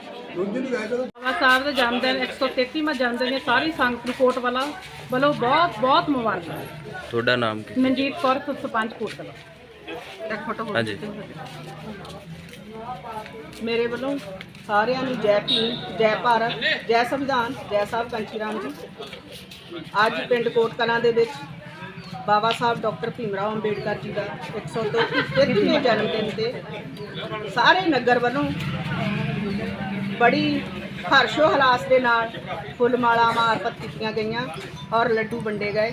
ਬਾਬਾ ਸਾਹਿਬ ਦਾ ਜਨਮ ਦਿਨ 133ਵਾਂ ਜਨਮ ਦਿਨ ਹੈ ਸਾਰੀ ਸੰਗਤ ਨੂੰ ਕੋਟ ਵਾਲਾ ਬਹੁਤ ਬਹੁਤ ਮੁਬਾਰਕਾਂ। ਤੁਹਾਡਾ ਨਾਮ ਕੀ? ਮਨਜੀਤ ਕੌਰ ਸਰਪੰਚ ਕੋਟਲਾ। ਇੱਕ ਫੋਟੋ ਹੋਰ ਹਾਂਜੀ। ਮੇਰੇ ਵੱਲੋਂ ਸਾਰਿਆਂ ਨੂੰ ਜੈ ਭੀਮ ਜੈ ਭਾਰਤ ਜੈ ਸੰਵਿਧਾਨ ਜੈ ਸਾਹਿਬ ਕੰਚੀ ਰਾਮ ਜੀ। ਅੱਜ ਪਿੰਡ ਕੋਟ ਕਲਾਂ ਦੇ ਵਿੱਚ ਬਾਬਾ ਸਾਹਿਬ ਡਾਕਟਰ ਭੀਮਰਾਓ ਅੰਬੇਡਕਰ ਜੀ ਦਾ 133ਵੇਂ ਜਨਮ ਦਿਨ ਤੇ ਸਾਰੇ ਨਗਰ ਵੱਲੋਂ ਬੜੀ ਹਰਸ਼ੋ ਹਲਾਸ ਦੇ ਨਾਲ ਫੁੱਲ ਮਾਲਾ ਮਾਰਪਤ ਕੀਤੀਆਂ ਗਈਆਂ ਔਰ ਲੱਡੂ ਵੰਡੇ ਗਏ।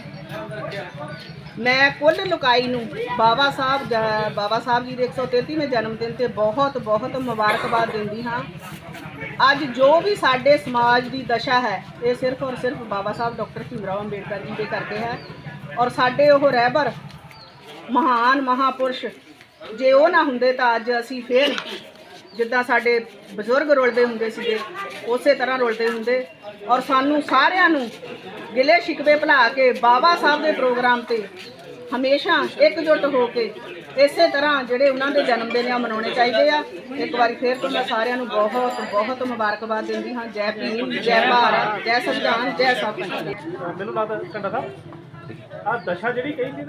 ਮੈਂ ਕੁੱਲ ਲੁਕਾਈ ਨੂੰ ਬਾਬਾ ਸਾਹਿਬ ਬਾਬਾ ਸਾਹਿਬ ਜੀ ਦੇ 133ਵੇਂ ਜਨਮ ਦਿਨ ਤੇ ਬਹੁਤ ਬਹੁਤ ਮੁਬਾਰਕਬਾਦ ਦਿੰਦੀ ਹਾਂ। ਅੱਜ ਜੋ ਵੀ ਸਾਡੇ ਸਮਾਜ ਦੀ ਦਸ਼ਾ ਹੈ ਇਹ ਸਿਰਫ ਔਰ ਸਿਰਫ ਬਾਬਾ ਸਾਹਿਬ ਡਾਕਟਰ ਭੀਮਰਾਓ ਅੰਬੇਡਕਰ ਜੀ ਦੇ ਕਰਕੇ ਹੈ। ਔਰ ਸਾਡੇ ਉਹ ਰਹਿਬਰ ਮਹਾਨ ਮਹਾਪੁਰਸ਼, ਜੇ ਉਹ ਨਾ ਹੁੰਦੇ ਤਾਂ ਅੱਜ ਅਸੀਂ ਫੇਰ ਜਿੱਦਾਂ ਸਾਡੇ ਬਜ਼ੁਰਗ ਰੁਲਦੇ ਹੁੰਦੇ ਸੀਗੇ, ਉਸੇ ਤਰ੍ਹਾਂ ਰੁਲਦੇ ਹੁੰਦੇ। ਔਰ ਸਾਨੂੰ ਸਾਰਿਆਂ ਨੂੰ ਗਿਲੇ ਸ਼ਿਕਵੇ ਭੁਲਾ ਕੇ ਬਾਬਾ ਸਾਹਿਬ ਦੇ ਪ੍ਰੋਗਰਾਮ ਤੇ ਹਮੇਸ਼ਾ ਇਕਜੁੱਟ ਹੋ ਕੇ ਇਸੇ ਤਰ੍ਹਾਂ ਜਿਹੜੇ ਉਹਨਾਂ ਦੇ ਜਨਮ ਦਿਨ ਆ ਮਨਾਉਣੇ ਚਾਹੀਦੇ ਆ। ਇੱਕ ਵਾਰੀ ਫੇਰ ਤੋਂ ਮੈਂ ਸਾਰਿਆਂ ਨੂੰ ਬਹੁਤ ਬਹੁਤ ਮੁਬਾਰਕਬਾਦ ਦਿੰਦੀ ਹਾਂ। ਜੈ ਭੀਮ, ਜੈ ਭਾਰਤ, ਜੈ ਸੰਵਿਧਾਨ, ਜੈ ਸਭ ਮੈਨੂੰ ਲੱਗਦਾ ਕੰਡਾ ਸਾਹਿਬ ਆ ਦਸ਼ਾ ਜਿਹੜੀ ਕਹੀ ਸੀ